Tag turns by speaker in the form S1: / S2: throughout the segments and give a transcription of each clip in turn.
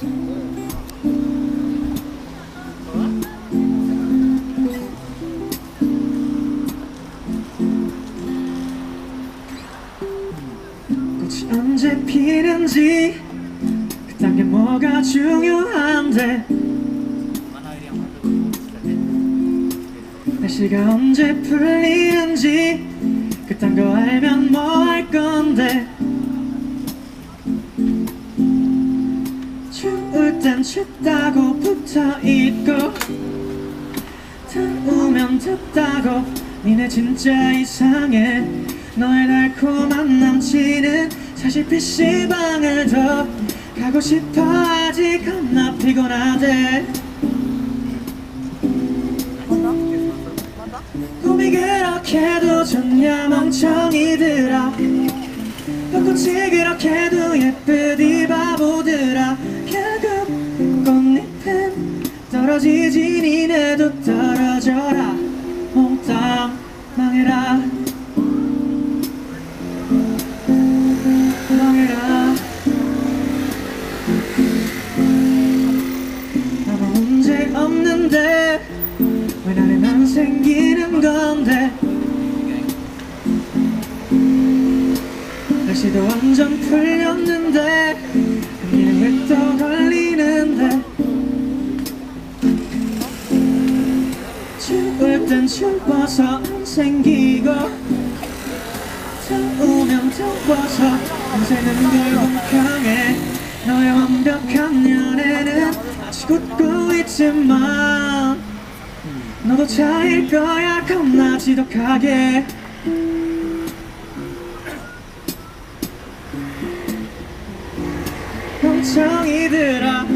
S1: 꽃이 언제 피는지? 그딴 게 뭐가 중요한데? 날씨가 언제 풀리는지? 그딴 거 알면 뭐 할 건데 땐 춥다고 붙어 있고 더우면 덥다고 니네 진짜 이상해. 너의 달콤한 남친은 사실 PC방을 더 가고 싶어. 아직 겁나 피곤하대. 꿈이 그렇게도 좋냐 멍청이들아. 벚꽃이 그렇게도 예쁘디 바보들 떨어지지 니네도 떨어져라. 몽땅 망해라. 망해라. 아무 문제 없는데 왜 나에만 생기는 건데? 날씨도 완전 풀 추울 땐 추워서 안 생기고 더우면 더워서 밤새는 걸 원평해 너의 완벽한 연애는 아직 웃고 있지만 너도 차일 거야. 겁나 지독하게. 멍청이들아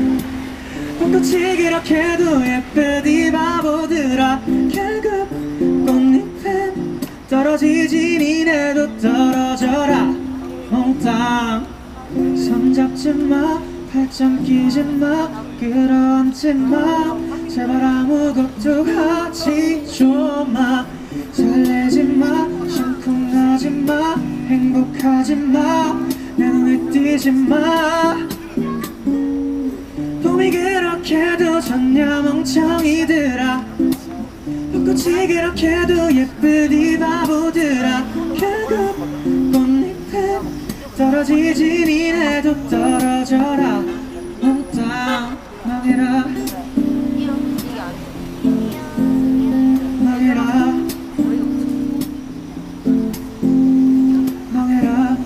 S1: 벚꽃이 그렇게도 예쁘디 떨어져라. 몽땅. 손 잡지 마. 팔짱 끼지 마. 끌어안지 마. 제발 아무것도 하지 좀마. 설레지 마. 심쿵하지 마. 행복하지 마내 눈에 띄지 마. 봄이 그렇게도 좋냐 멍청이들아 벚꽃이 그렇게도 예쁘디 바보들아. 결국 꽃잎은 떨어지지 니네도 떨어져라. 몽땅 망해라. 망해라. 망해라